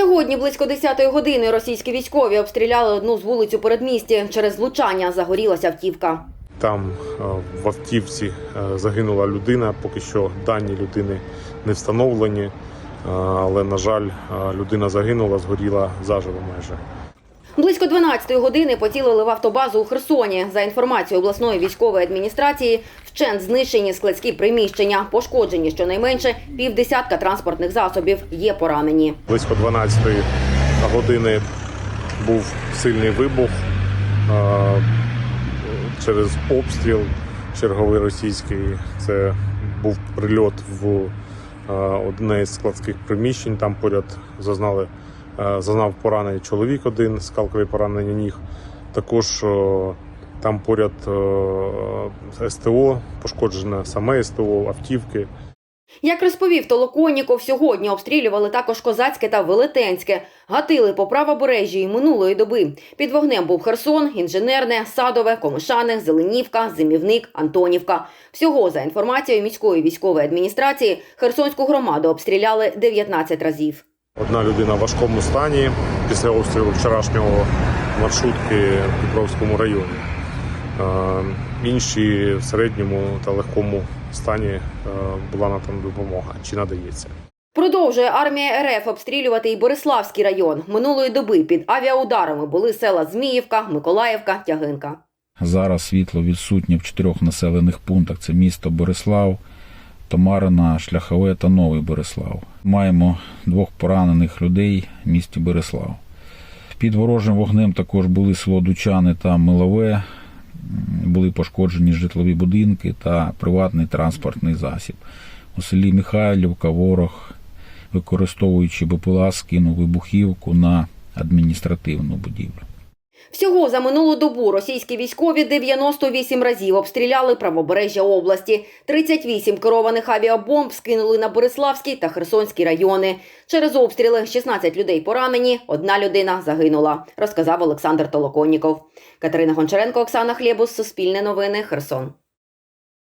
Сьогодні близько 10-ї години російські військові обстріляли одну з вулиць у передмісті. Через влучання загорілася автівка. Там е, в автівці е, загинула людина. Поки що дані людини не встановлені, е, але на жаль, людина загинула, згоріла заживо майже. Близько 12-ї години поцілили в автобазу у Херсоні. За інформацією обласної військової адміністрації, вщент знищені складські приміщення, пошкоджені щонайменше півдесятка транспортних засобів. Є поранені. Близько 12-ї години був сильний вибух через обстріл черговий російський. Це був прильот в одне з складських приміщень. Там поряд зазнали, зазнав поранення чоловік один, скалкові поранення ніг. Також е, там поряд е, СТО, пошкоджене саме СТО, автівки. Як розповів Толоконніков, сьогодні обстрілювали також Козацьке та Велетенське. Гатили по правобережжі й минулої доби. Під вогнем був Херсон, Інженерне, Садове, Комишане, Зеленівка, Зимівник, Антонівка. Всього, за інформацією міської військової адміністрації, Херсонську громаду обстріляли 19 разів. Одна людина в важкому стані після обстрілу вчорашнього маршрутки в Дніпровському районі. Е, Інші в середньому та легкому стані е, була надана допомога чи надається. Продовжує армія РФ обстрілювати і Бориславський район. Минулої доби під авіаударами були села Зміївка, Миколаївка, Тягинка. Зараз світло відсутнє в чотирьох населених пунктах: це місто Борислав, Томарина, Шляхове та Новий Борислав. Маємо двох поранених людей в місті Береслав. Під ворожим вогнем також були село Дучани та Милове. Були пошкоджені житлові будинки та приватний транспортний засіб. У селі Михайлівка ворог, використовуючи БПЛА, скинув вибухівку на адміністративну будівлю. Всього за минулу добу російські військові 98 разів обстріляли правобережжя області. 38 керованих авіабомб скинули на Бориславський та Херсонський райони. Через обстріли 16 людей поранені, одна людина загинула, розказав Олександр Толоконніков. Катерина Гончаренко, Оксана Хлєбус, Суспільне новини, Херсон.